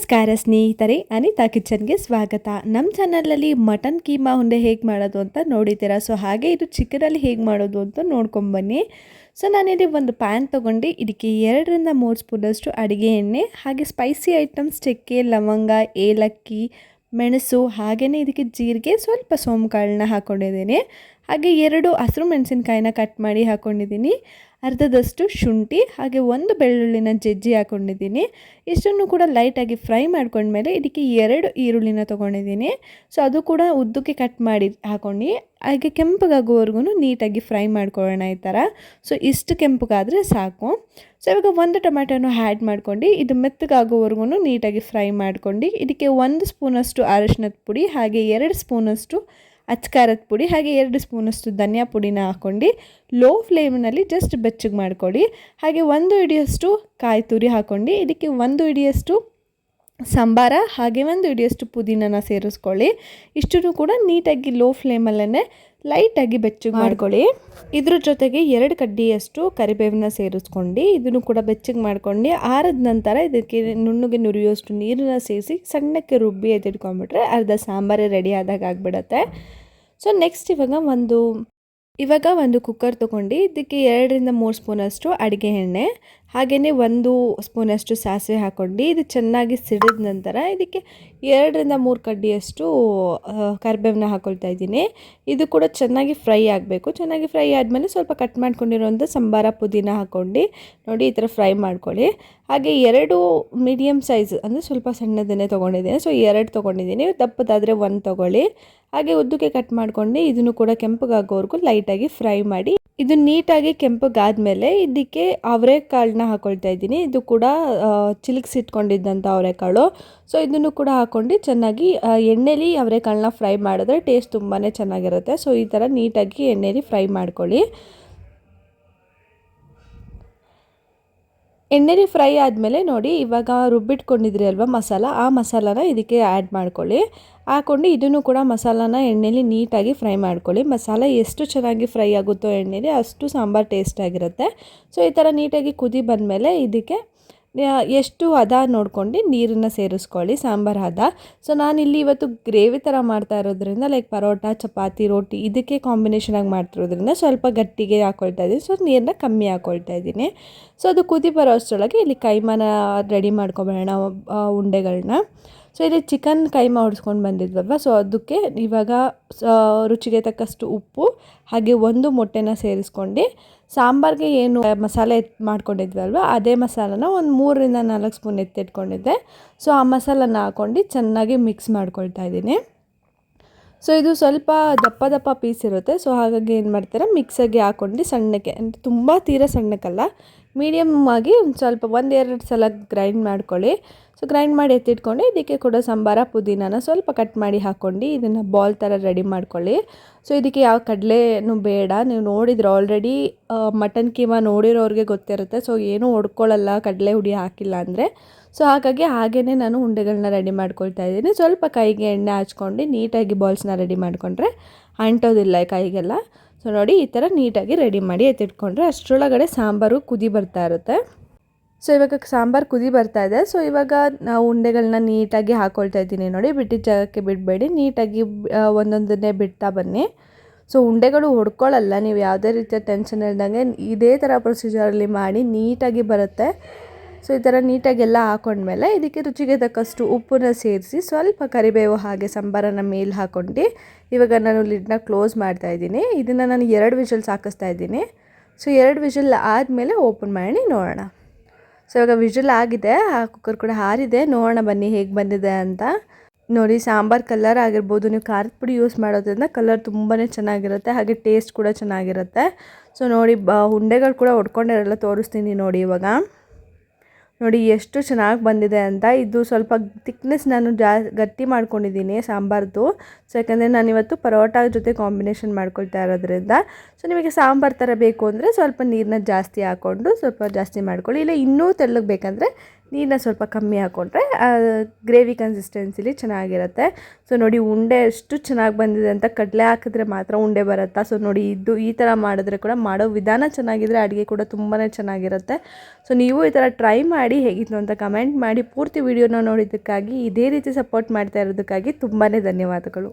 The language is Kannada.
ನಮಸ್ಕಾರ ಸ್ನೇಹಿತರೆ, ಅನಿತಾ ಕಿಚನ್ಗೆ ಸ್ವಾಗತ. ನಮ್ಮ ಚಾನಲಲ್ಲಿ ಮಟನ್ ಕೀಮಾ ಉಂಡೆ ಹೇಗೆ ಮಾಡೋದು ಅಂತ ನೋಡಿದ್ದೀರಾ? ಸೊ, ಹಾಗೆ ಇದು ಚಿಕನಲ್ಲಿ ಹೇಗೆ ಮಾಡೋದು ಅಂತ ನೋಡ್ಕೊಂಬನ್ನಿ ಸೊ, ನಾನಿಲ್ಲಿ ಒಂದು ಪ್ಯಾನ್ ತೊಗೊಂಡು ಇದಕ್ಕೆ ಎರಡರಿಂದ ಮೂರು ಸ್ಪೂನಷ್ಟು ಅಡುಗೆ ಎಣ್ಣೆ, ಹಾಗೆ ಸ್ಪೈಸಿ ಐಟಮ್ಸ್ ಚಕ್ಕೆ, ಲವಂಗ, ಏಲಕ್ಕಿ, ಮೆಣಸು ಹಾಗೆಯೇ ಇದಕ್ಕೆ ಜೀರಿಗೆ, ಸ್ವಲ್ಪ ಸೋಂಕಾಳನ್ನ ಹಾಕ್ಕೊಂಡಿದ್ದೀನಿ ಹಾಗೆ ಎರಡು ಹಸಿರು ಮೆಣಸಿನ್ಕಾಯಿನ ಕಟ್ ಮಾಡಿ ಹಾಕ್ಕೊಂಡಿದ್ದೀನಿ ಅರ್ಧದಷ್ಟು ಶುಂಠಿ ಹಾಗೆ ಒಂದು ಬೆಳ್ಳುಳ್ಳಿನ ಜಜ್ಜಿ ಹಾಕ್ಕೊಂಡಿದ್ದೀನಿ ಇಷ್ಟನ್ನು ಕೂಡ ಲೈಟಾಗಿ ಫ್ರೈ ಮಾಡ್ಕೊಂಡ್ಮೇಲೆ ಇದಕ್ಕೆ ಎರಡು ಈರುಳ್ಳಿನ ತೊಗೊಂಡಿದ್ದೀನಿ. ಸೊ, ಅದು ಕೂಡ ಉದ್ದಕ್ಕೆ ಕಟ್ ಮಾಡಿ ಹಾಕ್ಕೊಂಡು ಹಾಗೆ ಕೆಂಪಗಾಗುವವರೆಗೂ ನೀಟಾಗಿ ಫ್ರೈ ಮಾಡ್ಕೊಳ್ಳೋಣ ಈ ಥರ. ಸೊ, ಇಷ್ಟು ಕೆಂಪಗಾದರೆ ಸಾಕು. ಸೊ, ಇವಾಗ ಒಂದು ಟೊಮ್ಯಾಟೋನು ಆ್ಯಡ್ ಮಾಡ್ಕೊಂಡು ಇದು ಮೆತ್ತಗಾಗೋವರೆಗೂ ನೀಟಾಗಿ ಫ್ರೈ ಮಾಡ್ಕೊಂಡು ಇದಕ್ಕೆ ಒಂದು ಸ್ಪೂನಷ್ಟು ಅರಶಿನದ ಪುಡಿ ಹಾಗೆ ಎರಡು ಸ್ಪೂನಷ್ಟು ಅಚ್ಕಾರದ ಪುಡಿ ಹಾಗೆ ಎರಡು ಸ್ಪೂನಷ್ಟು ಧನಿಯಾ ಪುಡಿನ ಹಾಕ್ಕೊಂಡು ಲೋ ಫ್ಲೇಮ್ನಲ್ಲಿ ಜಸ್ಟ್ ಬೆಚ್ಚಗೆ ಮಾಡ್ಕೊಳ್ಳಿ ಹಾಗೆ ಒಂದು ಹಿಡಿಯಷ್ಟು ಕಾಯಿ ತುರಿ ಹಾಕ್ಕೊಂಡು ಇದಕ್ಕೆ ಒಂದು ಹಿಡಿಯಷ್ಟು ಸಾಂಬಾರ ಹಾಗೆ ಒಂದು ಹಿಡಿಯಷ್ಟು ಪುದೀನನ ಸೇರಿಸ್ಕೊಳ್ಳಿ. ಇಷ್ಟನ್ನು ಕೂಡ ನೀಟಾಗಿ ಲೋ ಫ್ಲೇಮಲ್ಲೇ ಲೈಟಾಗಿ ಬೆಚ್ಚಗೆ ಮಾಡ್ಕೊಳ್ಳಿ ಇದ್ರ ಜೊತೆಗೆ ಎರಡು ಕಡ್ಡಿಯಷ್ಟು ಕರಿಬೇವನ್ನ ಸೇರಿಸ್ಕೊಂಡು ಇದನ್ನು ಕೂಡ ಬೆಚ್ಚಗೆ ಮಾಡ್ಕೊಂಡು ಆರದ ನಂತರ ಇದಕ್ಕೆ ನುಣ್ಣಗೆ ನುರಿಯೋಷ್ಟು ನೀರನ್ನು ಸೇರಿಸಿ ಸಣ್ಣಕ್ಕೆ ರುಬ್ಬಿ ಎದ್ದಿಟ್ಕೊಂಡ್ಬಿಟ್ರೆ ಅರ್ಧ ಸಾಂಬಾರೇ ರೆಡಿ ಆದಾಗ ಆಗಿಬಿಡತ್ತೆ. ಸೊ ನೆಕ್ಸ್ಟ್ ಇವಾಗ ಒಂದು ಇವಾಗ ಒಂದು ಕುಕ್ಕರ್ ತೊಗೊಂಡು ಇದಕ್ಕೆ ಎರಡರಿಂದ ಮೂರು ಸ್ಪೂನಷ್ಟು ಅಡುಗೆ ಎಣ್ಣೆ. ಹಾಗೆಯೇ ಒಂದು ಸ್ಪೂನಷ್ಟು ಸಾಸಿವೆ ಹಾಕ್ಕೊಂಡು ಇದು ಚೆನ್ನಾಗಿ ಸಿಡಿದ ನಂತರ ಇದಕ್ಕೆ ಎರಡರಿಂದ ಮೂರು ಕಡ್ಡಿಯಷ್ಟು ಕರಿಬೇವನ್ನ ಹಾಕ್ಕೊಳ್ತಾ ಇದ್ದೀನಿ. ಇದು ಕೂಡ ಚೆನ್ನಾಗಿ ಫ್ರೈ ಆಗಬೇಕು. ಚೆನ್ನಾಗಿ ಫ್ರೈ ಆದಮೇಲೆ ಸ್ವಲ್ಪ ಕಟ್ ಮಾಡ್ಕೊಂಡಿರೋಂಥ ಸಂಬಾರ ಪುದೀನ ಹಾಕ್ಕೊಂಡು ನೋಡಿ ಈ ಥರ ಫ್ರೈ ಮಾಡ್ಕೊಳ್ಳಿ. ಹಾಗೆ ಎರಡು ಮೀಡಿಯಮ್ ಸೈಜ್, ಅಂದರೆ ಸ್ವಲ್ಪ ಸಣ್ಣದನ್ನೇ ತೊಗೊಂಡಿದ್ದೀನಿ. ಸೊ, ಎರಡು ತೊಗೊಂಡಿದ್ದೀನಿ. ದಪ್ಪದಾದರೆ ಒಂದು ತೊಗೊಳ್ಳಿ. ಹಾಗೆ ಉದ್ದಕ್ಕೆ ಕಟ್ ಮಾಡ್ಕೊಂಡು ಇದನ್ನು ಕೂಡ ಕೆಂಪಗಾಗೋವರೆಗೂ ಲೈಟಾಗಿ ಫ್ರೈ ಮಾಡಿ, ಇದು ನೀಟಾಗಿ ಕೆಂಪಗಾದ್ಮೇಲೆ ಇದಕ್ಕೆ ಅವರೆಕಾಳನ್ನ ಹಾಕೊಳ್ತಾ ಇದ್ದೀನಿ. ಇದು ಕೂಡ ಚಿಲುಕ್ಸಿಟ್ಕೊಂಡಿದ್ದಂಥ ಅವರೆಕಾಳು. ಸೊ ಇದನ್ನು ಕೂಡ ಹಾಕ್ಕೊಂಡು ಚೆನ್ನಾಗಿ ಎಣ್ಣೆಲಿ ಅವರೆಕಾಳನ್ನ ಫ್ರೈ ಮಾಡಿದ್ರೆ ಟೇಸ್ಟ್ ತುಂಬಾ ಚೆನ್ನಾಗಿರುತ್ತೆ. ಸೊ ಈ ಥರ ನೀಟಾಗಿ ಎಣ್ಣೆಲಿ ಫ್ರೈ ಮಾಡ್ಕೊಳ್ಳಿ. ಎಣ್ಣೆಲಿ ಫ್ರೈ ಆದಮೇಲೆ ನೋಡಿ, ಇವಾಗ ರುಬ್ಬಿಟ್ಕೊಂಡಿದ್ರಿ ಅಲ್ವಾ ಮಸಾಲ? ಆ ಮಸಾಲಾನ ಇದಕ್ಕೆ ಆ್ಯಡ್ ಮಾಡ್ಕೊಳ್ಳಿ. ಹಾಕ್ಕೊಂಡು ಇದನ್ನು ಕೂಡ ಮಸಾಲಾನ ಎಣ್ಣೆಲಿ ನೀಟಾಗಿ ಫ್ರೈ ಮಾಡ್ಕೊಳ್ಳಿ. ಮಸಾಲ ಎಷ್ಟು ಚೆನ್ನಾಗಿ ಫ್ರೈ ಆಗುತ್ತೋ ಎಣ್ಣೆಲಿ ಅಷ್ಟು ಸಾಂಬಾರು ಟೇಸ್ಟಾಗಿರುತ್ತೆ ಸೊ ಈ ಥರ ನೀಟಾಗಿ ಕುದಿ ಬಂದಮೇಲೆ ಇದಕ್ಕೆ ಎಷ್ಟು ಹದ ನೋಡ್ಕೊಂಡು ನೀರನ್ನು ಸೇರಿಸ್ಕೊಳ್ಳಿ, ಸಾಂಬಾರು ಹದ. ಸೊ ನಾನಿಲ್ಲಿ ಇವತ್ತು ಗ್ರೇವಿ ಥರ ಮಾಡ್ತಾ ಇರೋದ್ರಿಂದ ಲೈಕ್ ಪರೋಟ, ಚಪಾತಿ, ರೋಟಿ, ಇದಕ್ಕೆ ಕಾಂಬಿನೇಷನಾಗಿ ಮಾಡ್ತಿರೋದ್ರಿಂದ ಸ್ವಲ್ಪ ಗಟ್ಟಿಗೆ ಹಾಕ್ಕೊಳ್ತಾ ಇದ್ದೀನಿ. ಸೊ ನೀರನ್ನ ಕಮ್ಮಿ ಹಾಕ್ಕೊಳ್ತಾ ಇದ್ದೀನಿ. ಸೊ ಅದು ಕುದಿ ಬರೋ ಅಷ್ಟರೊಳಗೆ ಇಲ್ಲಿ ಕೈಮಾನ ರೆಡಿ ಮಾಡ್ಕೊಬೇಡ ಉಂಡೆಗಳನ್ನ ಸೊ ಇಲ್ಲಿ ಚಿಕನ್ ಕೈಮಾ ಹೊಡ್ಸ್ಕೊಂಡು ಬಂದಿದ್ವಲ್ವ? ಸೊ ಅದಕ್ಕೆ ಇವಾಗ ರುಚಿಗೆ ತಕ್ಕಷ್ಟು ಉಪ್ಪು, ಹಾಗೆ ಒಂದು ಮೊಟ್ಟೆನ ಸೇರಿಸ್ಕೊಂಡು ಸಾಂಬಾರಿಗೆ ಏನು ಮಸಾಲೆ ಮಾಡ್ಕೊಂಡಿದ್ವಲ್ವ, ಅದೇ ಮಸಾಲನ ಒಂದು ಮೂರರಿಂದ ನಾಲ್ಕು ಸ್ಪೂನ್ ಎತ್ತಿಟ್ಕೊಂಡಿದ್ದೆ. ಸೊ ಆ ಮಸಾಲನ ಹಾಕ್ಕೊಂಡು ಚೆನ್ನಾಗಿ ಮಿಕ್ಸ್ ಮಾಡ್ಕೊಳ್ತಾ ಇದ್ದೀನಿ. ಸೊ ಇದು ಸ್ವಲ್ಪ ದಪ್ಪ ದಪ್ಪ ಪೀಸ್ ಇರುತ್ತೆ. ಸೊ ಹಾಗಾಗಿ ಏನು ಮಾಡ್ತಾರೆ? ಮಿಕ್ಸಾಗಿ ಹಾಕ್ಕೊಂಡು ಸಣ್ಣಕ್ಕೆ. ಅಂದರೆ ತುಂಬ ತೀರ ಸಣ್ಣಕ್ಕಲ್ಲ. ಮೀಡಿಯಮ್ ಆಗಿ ಒಂದು ಸ್ವಲ್ಪ ಒಂದೆರಡು ಸಲ ಗ್ರೈಂಡ್ ಮಾಡ್ಕೊಳ್ಳಿ. ಸೊ ಗ್ರೈಂಡ್ ಮಾಡಿ ಎತ್ತಿಟ್ಕೊಂಡು ಇದಕ್ಕೆ ಕೂಡ ಸಾಂಬಾರ, ಪುದೀನಾನ ಸ್ವಲ್ಪ ಕಟ್ ಮಾಡಿ ಹಾಕ್ಕೊಂಡು ಇದನ್ನು ಬಾಲ್ ಥರ ರೆಡಿ ಮಾಡ್ಕೊಳ್ಳಿ. ಸೊ ಇದಕ್ಕೆ ಯಾವ ಕಡಲೆನೂ ಬೇಡ. ನೀವು ನೋಡಿದ್ರೆ ಆಲ್ರೆಡಿ ಮಟನ್ ಕೀಮಾ ನೋಡಿರೋರಿಗೆ ಗೊತ್ತಿರುತ್ತೆ. ಸೊ ಏನೂ ಹೊಡ್ಕೊಳ್ಳಲ್ಲ ಕಡಲೆ ಹುಡಿ ಹಾಕಿಲ್ಲ ಅಂದರೆ. ಸೊ ಹಾಗಾಗಿ ಹಾಗೇ ನಾನು ಉಂಡೆಗಳನ್ನ ರೆಡಿ ಮಾಡ್ಕೊಳ್ತಾ ಇದ್ದೀನಿ. ಸ್ವಲ್ಪ ಕೈಗೆ ಎಣ್ಣೆ ಹಚ್ಕೊಂಡು ನೀಟಾಗಿ ಬಾಲ್ಸ್ನ ರೆಡಿ ಮಾಡಿಕೊಂಡ್ರೆ ಅಂಟೋದಿಲ್ಲ ಕೈಗೆಲ್ಲ. ಸೊ ನೋಡಿ ಈ ಥರ ನೀಟಾಗಿ ರೆಡಿ ಮಾಡಿ ಎತ್ತಿಟ್ಕೊಂಡ್ರೆ ಅಷ್ಟರೊಳಗಡೆ ಸಾಂಬಾರು ಕುದಿ ಬರ್ತಾ ಇರುತ್ತೆ. ಸೊ ಇವಾಗ ಸಾಂಬಾರು ಕುದಿ ಬರ್ತಾ ಇದೆ. ಸೊ ಇವಾಗ ನಾವು ಉಂಡೆಗಳನ್ನ ನೀಟಾಗಿ ಹಾಕ್ಕೊಳ್ತಾ ಇದ್ದೀನಿ. ನೋಡಿ ಬಿಟ್ಟಿದ್ದ ಜಾಗಕ್ಕೆ ಬಿಡಬೇಡಿ. ನೀಟಾಗಿ ಒಂದೊಂದನ್ನೇ ಬಿಡ್ತಾ ಬನ್ನಿ. ಸೊ ಉಂಡೆಗಳು ಹೊಡ್ಕೊಳ್ಳಲ್ಲ ನೀವು ಯಾವುದೇ ರೀತಿಯ ಟೆನ್ಷನ್ ಇಲ್ದಂಗೆ ಇದೇ ಥರ ಪ್ರೊಸೀಜರಲ್ಲಿ ಮಾಡಿ ನೀಟಾಗಿ ಬರುತ್ತೆ. ಸೊ ಈ ಥರ ನೀಟಾಗಿ ಎಲ್ಲ ಹಾಕೊಂಡ್ಮೇಲೆ ಇದಕ್ಕೆ ರುಚಿಗೆ ತಕ್ಕಷ್ಟು ಉಪ್ಪನ್ನ ಸೇರಿಸಿ ಸ್ವಲ್ಪ ಕರಿಬೇವು ಹಾಗೆ ಸಾಂಬಾರನ್ನು ಮೇಲೆ ಹಾಕ್ಕೊಂಡು ಇವಾಗ ನಾನು ಲಿಡ್ನ ಕ್ಲೋಸ್ ಮಾಡ್ತಾ ಇದ್ದೀನಿ. ಇದನ್ನು ನಾನು ಎರಡು ವಿಷಲ್ಸ್ ಹಾಕಿಸ್ತಾ ಇದ್ದೀನಿ. ಸೊ ಎರಡು ವಿಷಲ್ ಆದಮೇಲೆ ಓಪನ್ ಮಾಡಿ ನೋಡೋಣ. ಸೊ ಇವಾಗ ವಿಷಲ್ ಆಗಿದೆ, ಆ ಕುಕ್ಕರ್ ಕೂಡ ಹಾರಿದೆ. ನೋಡೋಣ ಬನ್ನಿ ಹೇಗೆ ಬಂದಿದೆ ಅಂತ. ನೋಡಿ, ಸಾಂಬಾರು ಕಲರ್ ಆಗಿರ್ಬೋದು, ನೀವು ಖಾರದ ಪುಡಿ ಯೂಸ್ ಮಾಡೋದ್ರಿಂದ ಕಲರ್ ತುಂಬಾ ಚೆನ್ನಾಗಿರುತ್ತೆ, ಹಾಗೆ ಟೇಸ್ಟ್ ಕೂಡ ಚೆನ್ನಾಗಿರುತ್ತೆ. ಸೊ ನೋಡಿ, ಬ ಉಂಡೆಗಳು ಕೂಡ ಒಡ್ಕೊಂಡಿರಲ್ಲ, ತೋರಿಸ್ತೀನಿ ನೋಡಿ ಇವಾಗ. ನೋಡಿ, ಎಷ್ಟು ಚೆನ್ನಾಗಿ ಬಂದಿದೆ ಅಂತ. ಇದು ಸ್ವಲ್ಪ ತಿಕ್ನೆಸ್ ನಾನು ಜಾ, ಗಟ್ಟಿ ಮಾಡ್ಕೊಂಡಿದ್ದೀನಿ ಸಾಂಬಾರ್ದು. ಸೊ ಯಾಕಂದರೆ ನಾನು ಇವತ್ತು ಪರೋಟ ಜೊತೆ ಕಾಂಬಿನೇಷನ್ ಮಾಡ್ಕೊಳ್ತಾ ಇರೋದ್ರಿಂದ. ಸೊ ನಿಮಗೆ ಸಾಂಬಾರು ಥರ ಬೇಕು ಅಂದರೆ ಸ್ವಲ್ಪ ನೀರನ್ನ ಜಾಸ್ತಿ ಹಾಕ್ಕೊಂಡು ಸ್ವಲ್ಪ ಜಾಸ್ತಿ ಮಾಡ್ಕೊಳ್ಳಿ. ಇಲ್ಲ ಇನ್ನೂ ತೆಳ್ಳಗೆ ಬೇಕಂದರೆ ನೀರನ್ನ ಸ್ವಲ್ಪ ಕಮ್ಮಿ ಹಾಕ್ಕೊಂಡ್ರೆ ಗ್ರೇವಿ ಕನ್ಸಿಸ್ಟೆನ್ಸಿಲಿ ಚೆನ್ನಾಗಿರುತ್ತೆ. ಸೊ ನೋಡಿ ಉಂಡೆ ಎಷ್ಟು ಚೆನ್ನಾಗಿ ಬಂದಿದೆ ಅಂತ ಕಡಲೆ ಹಾಕಿದ್ರೆ ಮಾತ್ರ ಉಂಡೆ ಬರುತ್ತಾ? ಸೊ ನೋಡಿ ಇದು ಈ ಥರ ಮಾಡಿದ್ರೆ ಕೂಡ ಮಾಡೋ ವಿಧಾನ ಚೆನ್ನಾಗಿದ್ರೆ ಅಡುಗೆ ಕೂಡ ತುಂಬಾ ಚೆನ್ನಾಗಿರುತ್ತೆ. ಸೊ ನೀವು ಈ ಥರ ಟ್ರೈ ಮಾಡಿ ಹೇಗಿತ್ತು ಅಂತ ಕಮೆಂಟ್ ಮಾಡಿ ಪೂರ್ತಿ ವಿಡಿಯೋನ ನೋಡಿದ್ದಕ್ಕಾಗಿ ಇದೇ ರೀತಿ ಸಪೋರ್ಟ್ ಮಾಡ್ತಾ ಇರೋದಕ್ಕಾಗಿ ತುಂಬಾ ಧನ್ಯವಾದಗಳು.